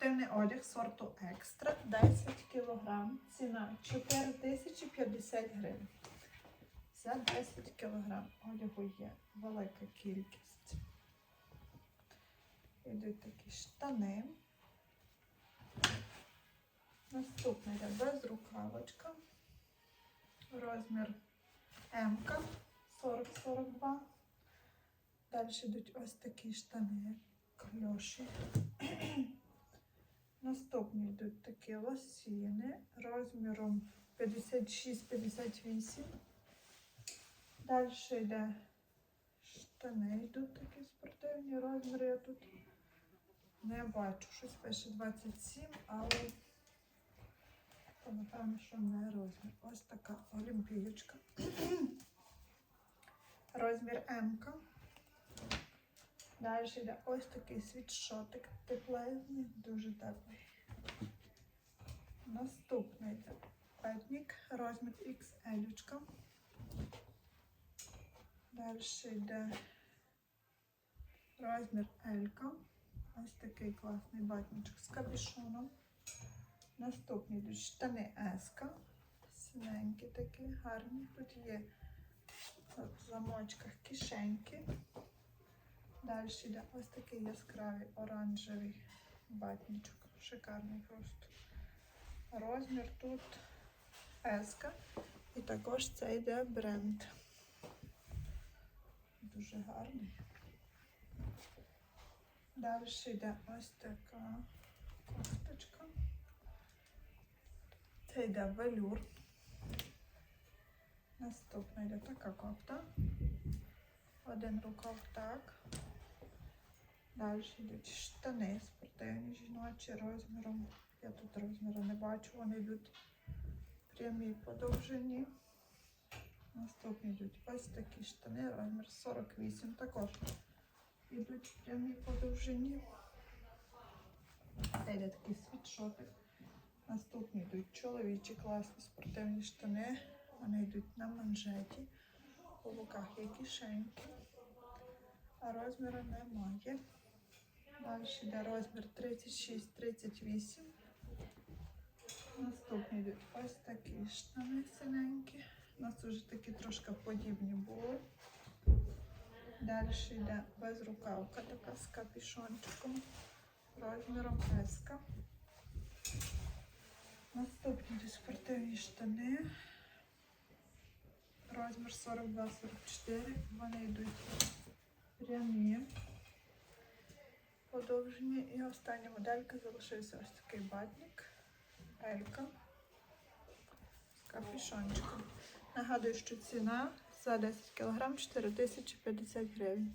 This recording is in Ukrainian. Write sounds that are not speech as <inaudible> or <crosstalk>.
спортивний одяг сорту Екстра 10 кг. Ціна 4050 гривень. За 10 кг одягу є велика кількість. Йдуть такі штани. Наступна йде безрукавочка. Розмір М 40-42. Далі йдуть ось такі штани кльоші. Йдуть такі лосіни розміром 56-58. Далі йде штани йдуть такі спортивні розміри. Я тут не бачу. Щось пише 27, але напевно, що не розмір. Ось така олімпієчка. <clears throat> Розмір М. Далі йде ось такий світшотик теплезний, дуже теплий. Наступний петнік, розмір XL. Далі йде розмір L. Ось такий класний батничок з капюшоном. Наступні йдуть штани S. Синенькі такі, гарні. Тут є в замочках кишеньки. Далі йде ось такий яскравий оранжевий батничок. Шикарний просто. Розмір тут S. І також це йде бренд. Дуже гарний. Далі йде ось така кофточка. Це йде велюр. Наступна йде така кофта. Один рукав так. Далі йдуть штани спортивні жіночі розміром. Я тут розміру не бачу, вони йдуть прямі по довжині. Наступні йдуть ось такі штани, розмір 48 також. Йдуть прямі по довжині. Це йде такий. Наступні йдуть чоловічі класні спортивні штани. Вони йдуть на манжеті. У боках є кишеньки, а розміру немає. Далі йде розмір 36-38. Наступні йдуть ось такі штани синенькі. У нас вже такі трошки подібні були. Далі йде безрукавка така з капішончиком розміром S. Наступні йдуть спортивні штани. Розмір 42-44. Вони йдуть прямі. Подовжені. І остання моделька залишився ось такий батник. Елька. Капюшончиком. Нагадую, що ціна за 10 кг 4050 гривень.